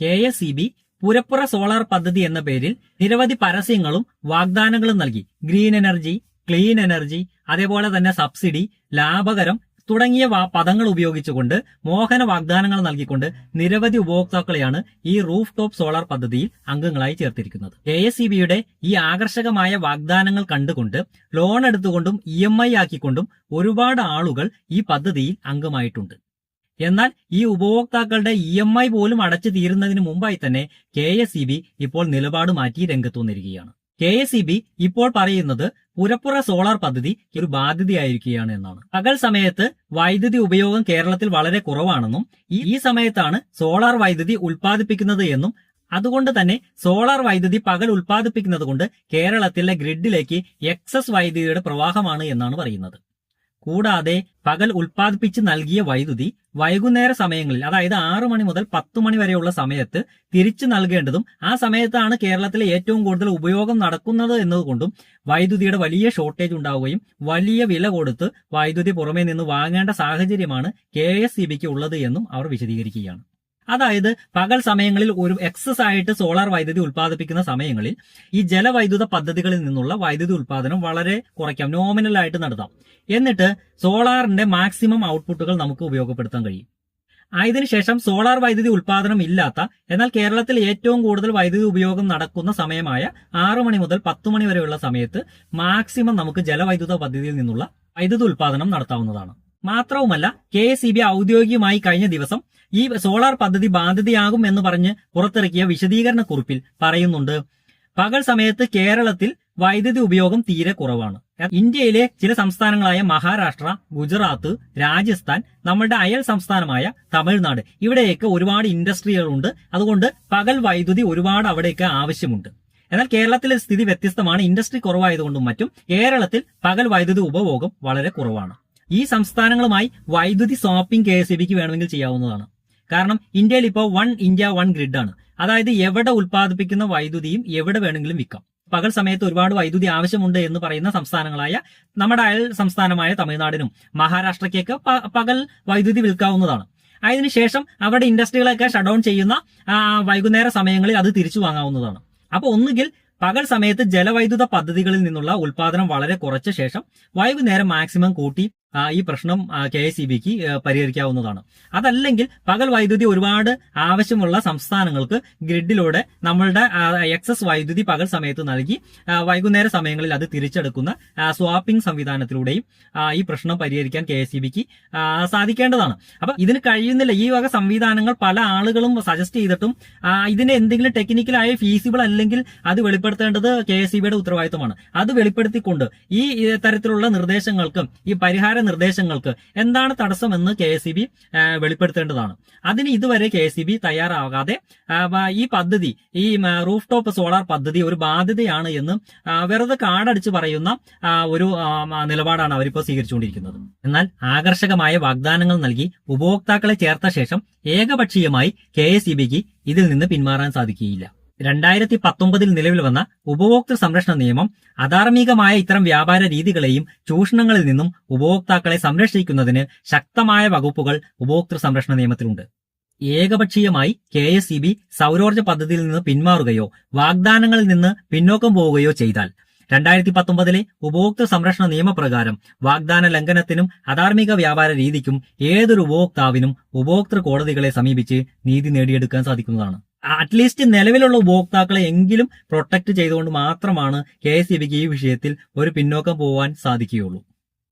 K S E B പുരപ്പുറ solar പദ്ധതി എന്ന പേരിൽ നിരവധി പരസ്യങ്ങളും വാഗ്ദാനങ്ങളും നൽകി. ഗ്രീൻ എനർജി ക്ലീൻ എനർജി അതേപോലെ തന്നെ സബ്സിഡി ലാഭകരം തുടങ്ങിയ പദങ്ങൾ ഉപയോഗിച്ചുകൊണ്ട് മോഹന വാഗ്ദാനങ്ങൾ നൽകിക്കൊണ്ട് നിരവധി ഉപഭോക്താക്കളെയാണ് ഈ റൂഫ് ടോപ്പ് സോളാർ പദ്ധതിയിൽ അംഗങ്ങളായി ചേർത്തിരിക്കുന്നത്. കെ എസ് ബിയുടെ ഈ ആകർഷകമായ വാഗ്ദാനങ്ങൾ കണ്ടുകൊണ്ട് ലോൺ എടുത്തുകൊണ്ടും ഇ ആക്കിക്കൊണ്ടും ഒരുപാട് ആളുകൾ ഈ പദ്ധതിയിൽ അംഗമായിട്ടുണ്ട്. എന്നാൽ ഈ ഉപഭോക്താക്കളുടെ ഇ എം ഐ പോലും അടച്ചു തീരുന്നതിന് മുമ്പായി തന്നെ കെ എസ് ഇ ബി ഇപ്പോൾ നിലപാട് മാറ്റി രംഗത്ത് വന്നിരിക്കുകയാണ്. കെ എസ് ഇ ബി ഇപ്പോൾ പറയുന്നത് പുരപ്പുറ സോളാർ പദ്ധതി ഒരു ബാധ്യതയായിരിക്കുകയാണ് എന്നാണ്. പകൽ സമയത്ത് വൈദ്യുതി ഉപയോഗം കേരളത്തിൽ വളരെ കുറവാണെന്നും ഈ സമയത്താണ് സോളാർ വൈദ്യുതി ഉൽപ്പാദിപ്പിക്കുന്നത് എന്നും അതുകൊണ്ട് തന്നെ സോളാർ വൈദ്യുതി പകൽ ഉൽപ്പാദിപ്പിക്കുന്നത് കൊണ്ട് കേരളത്തിലെ ഗ്രിഡിലേക്ക് എക്സസ് വൈദ്യുതിയുടെ പ്രവാഹമാണ് എന്നാണ് പറയുന്നത്. കൂടാതെ പകൽ ഉൽപ്പാദിപ്പിച്ച് നൽകിയ വൈദ്യുതി വൈകുന്നേര സമയങ്ങളിൽ അതായത് ആറു മണി മുതൽ പത്ത് മണി വരെയുള്ള സമയത്ത് തിരിച്ചു നൽകേണ്ടതും ആ സമയത്താണ് കേരളത്തിലെ ഏറ്റവും കൂടുതൽ ഉപയോഗം നടക്കുന്നത് എന്നതുകൊണ്ടും വൈദ്യുതിയുടെ വലിയ ഷോർട്ടേജ് ഉണ്ടാവുകയും വലിയ വില കൊടുത്ത് വൈദ്യുതി പുറമേ നിന്ന് വാങ്ങേണ്ട സാഹചര്യമാണ് കെ എസ് സി ബിക്ക് ഉള്ളത് എന്നും അവർ വിശദീകരിക്കുകയാണ്. അതായത് പകൽ സമയങ്ങളിൽ ഒരു എക്സസ് ആയിട്ട് സോളാർ വൈദ്യുതി ഉൽപ്പാദിപ്പിക്കുന്ന സമയങ്ങളിൽ ഈ ജലവൈദ്യുത പദ്ധതികളിൽ നിന്നുള്ള വൈദ്യുതി ഉൽപ്പാദനം വളരെ കുറയ്ക്കാം നോമിനൽ ആയിട്ട് നടത്താം. എന്നിട്ട് സോളാറിന്റെ മാക്സിമം ഔട്ട്പുട്ടുകൾ നമുക്ക് ഉപയോഗപ്പെടുത്താൻ കഴിയും. അതിനുശേഷം സോളാർ വൈദ്യുതി ഉൽപ്പാദനം ഇല്ലാത്ത എന്നാൽ കേരളത്തിൽ ഏറ്റവും കൂടുതൽ വൈദ്യുതി ഉപയോഗം നടക്കുന്ന സമയമായ ആറു മണി മുതൽ പത്ത് മണി വരെയുള്ള സമയത്ത് മാക്സിമം നമുക്ക് ജലവൈദ്യുത പദ്ധതിയിൽ നിന്നുള്ള വൈദ്യുതി ഉൽപ്പാദനം നടത്താവുന്നതാണ്. മാത്രവുമല്ല കെ എസ് ഔദ്യോഗികമായി കഴിഞ്ഞ ദിവസം ഈ സോളാർ പദ്ധതി ബാധ്യതയാകും എന്ന് പറഞ്ഞ് പുറത്തിറക്കിയ വിശദീകരണ കുറിപ്പിൽ പറയുന്നുണ്ട്. പകൽ സമയത്ത് കേരളത്തിൽ വൈദ്യുതി ഉപയോഗം തീരെ കുറവാണ്. ഇന്ത്യയിലെ ചില സംസ്ഥാനങ്ങളായ മഹാരാഷ്ട്ര ഗുജറാത്ത് രാജസ്ഥാൻ നമ്മുടെ അയൽ സംസ്ഥാനമായ തമിഴ്നാട് ഇവിടെയൊക്കെ ഒരുപാട് ഇൻഡസ്ട്രികളുണ്ട്. അതുകൊണ്ട് പകൽ വൈദ്യുതി ഒരുപാട് അവിടെയൊക്കെ ആവശ്യമുണ്ട്. എന്നാൽ കേരളത്തിലെ സ്ഥിതി വ്യത്യസ്തമാണ്. ഇൻഡസ്ട്രി കുറവായതുകൊണ്ടും മറ്റും കേരളത്തിൽ പകൽ വൈദ്യുതി ഉപഭോഗം വളരെ കുറവാണ്. ഈ സംസ്ഥാനങ്ങളുമായി വൈദ്യുതി സ്വാപ്പിംഗ് കെ എസ് ബിക്ക് വേണമെങ്കിൽ ചെയ്യാവുന്നതാണ്. കാരണം ഇന്ത്യയിൽ ഇപ്പോൾ വൺ ഇന്ത്യ വൺ ഗ്രിഡ് ആണ്. അതായത് എവിടെ ഉൽപ്പാദിപ്പിക്കുന്ന വൈദ്യുതിയും എവിടെ വേണമെങ്കിലും വിൽക്കാം. പകൽ സമയത്ത് ഒരുപാട് വൈദ്യുതി ആവശ്യമുണ്ട് എന്ന് പറയുന്ന സംസ്ഥാനങ്ങളായ നമ്മുടെ അയൽ സംസ്ഥാനമായ തമിഴ്നാടിനും മഹാരാഷ്ട്രയ്ക്കൊക്കെ പകൽ വൈദ്യുതി വിൽക്കാവുന്നതാണ്. അതിനുശേഷം അവിടെ ഇൻഡസ്ട്രികളൊക്കെ ഷട്ട് ഡൗൺ ചെയ്യുന്ന വൈകുന്നേര സമയങ്ങളിൽ അത് തിരിച്ചു വാങ്ങാവുന്നതാണ്. അപ്പൊ ഒന്നുകിൽ പകൽ സമയത്ത് ജലവൈദ്യുത പദ്ധതികളിൽ നിന്നുള്ള ഉൽപാദനം വളരെ കുറച്ച ശേഷം വൈകുന്നേരം മാക്സിമം കൂട്ടി ഈ പ്രശ്നം കെ എസ് ഇ ബിക്ക് പരിഹരിക്കാവുന്നതാണ്. അതല്ലെങ്കിൽ പകൽ വൈദ്യുതി ഒരുപാട് ആവശ്യമുള്ള സംസ്ഥാനങ്ങൾക്ക് ഗ്രിഡിലൂടെ നമ്മളുടെ എക്സസ് വൈദ്യുതി പകൽ സമയത്ത് നൽകി വൈകുന്നേര സമയങ്ങളിൽ അത് തിരിച്ചെടുക്കുന്ന സ്വാപ്പിംഗ് സംവിധാനത്തിലൂടെയും ഈ പ്രശ്നം പരിഹരിക്കാൻ കെ എസ് ഇ ബിക്ക് സാധിക്കേണ്ടതാണ്. അപ്പൊ ഇതിന് കഴിയുന്നില്ല. ഈ വക സംവിധാനങ്ങൾ പല ആളുകളും സജസ്റ്റ് ചെയ്തിട്ടും ഇതിനെ ഇതിന്റെ എന്തെങ്കിലും ടെക്നിക്കലായ ഫീസിബിൾ അല്ലെങ്കിൽ അത് വെളിപ്പെടുത്തേണ്ടത് കെ എസ് ഇ ബിയുടെ ഉത്തരവാദിത്തമാണ് അത് വെളിപ്പെടുത്തിക്കൊണ്ട് ഈ തരത്തിലുള്ള നിർദ്ദേശങ്ങൾക്കും ഈ പരിഹാര നിർദ്ദേശങ്ങൾക്ക് എന്താണ് തടസ്സമെന്ന് കെ എസ് ബി വെളിപ്പെടുത്തേണ്ടതാണ്. അതിന് ഇതുവരെ കെ എസ് ബി തയ്യാറാകാതെ ഈ പദ്ധതി ഈ റൂഫ് ടോപ്പ് സോളാർ പദ്ധതി ഒരു ബാധ്യതയാണ് എന്ന് വെറുതെ കാടടിച്ച് പറയുന്ന ഒരു നിലപാടാണ് അവരിപ്പോൾ സ്വീകരിച്ചുകൊണ്ടിരിക്കുന്നത്. എന്നാൽ ആകർഷകമായ വാഗ്ദാനങ്ങൾ നൽകി ഉപഭോക്താക്കളെ ചേർത്ത ശേഷം ഏകപക്ഷീയമായി കെ ഇതിൽ നിന്ന് പിന്മാറാൻ സാധിക്കുകയില്ല. രണ്ടായിരത്തി പത്തൊമ്പതിൽ നിലവിൽ വന്ന ഉപഭോക്തൃ സംരക്ഷണ നിയമം അധാർമികമായ ഇത്തരം വ്യാപാര രീതികളെയും ചൂഷണങ്ങളിൽ നിന്നും ഉപഭോക്താക്കളെ സംരക്ഷിക്കുന്നതിന് ശക്തമായ വകുപ്പുകൾ ഉപഭോക്തൃ സംരക്ഷണ നിയമത്തിലുണ്ട്. ഏകപക്ഷീയമായി കെ എസ് ഇ ബി സൗരോർജ പദ്ധതിയിൽ നിന്ന് പിന്മാറുകയോ വാഗ്ദാനങ്ങളിൽ നിന്ന് പിന്നോക്കം പോവുകയോ ചെയ്താൽ രണ്ടായിരത്തി പത്തൊമ്പതിലെ ഉപഭോക്തൃ സംരക്ഷണ നിയമപ്രകാരം വാഗ്ദാന ലംഘനത്തിനും അധാർമിക വ്യാപാര രീതിക്കും ഏതൊരു ഉപഭോക്താവിനും ഉപഭോക്തൃ കോടതികളെ സമീപിച്ച് നീതി നേടിയെടുക്കാൻ സാധിക്കുന്നതാണ്. അറ്റ്ലീസ്റ്റ് നിലവിലുള്ള ഉപഭോക്താക്കളെ എങ്കിലും പ്രൊട്ടക്ട് ചെയ്തുകൊണ്ട് മാത്രമാണ് കെ ഈ വിഷയത്തിൽ ഒരു പിന്നോക്കം പോകാൻ സാധിക്കുകയുള്ളൂ.